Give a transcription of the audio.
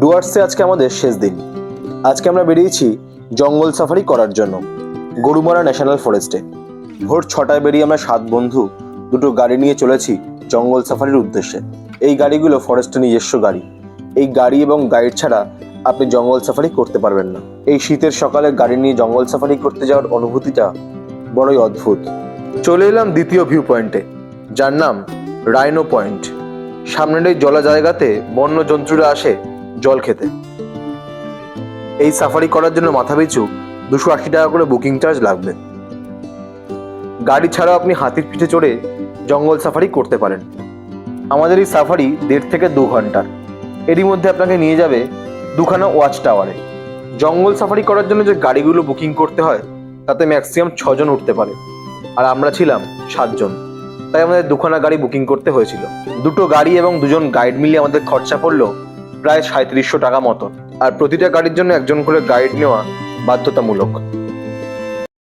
ডুয়ার্সে আজকে আমাদের শেষ দিন। আজকে আমরা বেরিয়েছি জঙ্গল সাফারি করার জন্য, গরুমারা ন্যাশনাল ফরেস্টে। ভোর ছটায় বেরিয়ে আমরা সাত বন্ধু দুটো গাড়ি নিয়ে চলেছি জঙ্গল সাফারির উদ্দেশ্যে। এই গাড়িগুলো ফরেস্টের নিজস্ব গাড়ি। এই গাড়ি এবং গাইড ছাড়া আপনি জঙ্গল সাফারি করতে পারবেন না। এই শীতের সকালে গাড়ি নিয়ে জঙ্গল সাফারি করতে যাওয়ার অনুভূতিটা বড়ই অদ্ভুত। চলে এলাম দ্বিতীয় ভিউ পয়েন্টে যার নাম রাইনো পয়েন্ট সামনের এই জলা জায়গাতে বন্য জন্তুরা আসে জল খেতে। এই সাফারি করার জন্য মাথাপিছু দুশো আশি টাকা করে বুকিং চার্জ লাগবে। গাড়ি ছাড়াও আপনি হাতির পিঠে চড়ে জঙ্গল সাফারি করতে পারেন। আমাদের এই সাফারি দেড় থেকে দু ঘণ্টার এরই মধ্যে আপনাকে নিয়ে যাবে দুখানা ওয়াচ টাওয়ারে। জঙ্গল সাফারি করার জন্য যে গাড়িগুলো বুকিং করতে হয়, তাতে ম্যাক্সিমাম ছজন উঠতে পারে। আর আমরা ছিলাম সাতজন। তাই আমাদের দুখানা গাড়ি বুকিং করতে হয়েছিল। দুটো গাড়ি এবং দুজন গাইড মিলিয়ে আমাদের খরচা পড়ল প্রায় সাঁত্রিশশো টাকা মতন। আর প্রতিটা গাড়ির জন্য একজন করে গাইড নেওয়া বাধ্যতামূলক।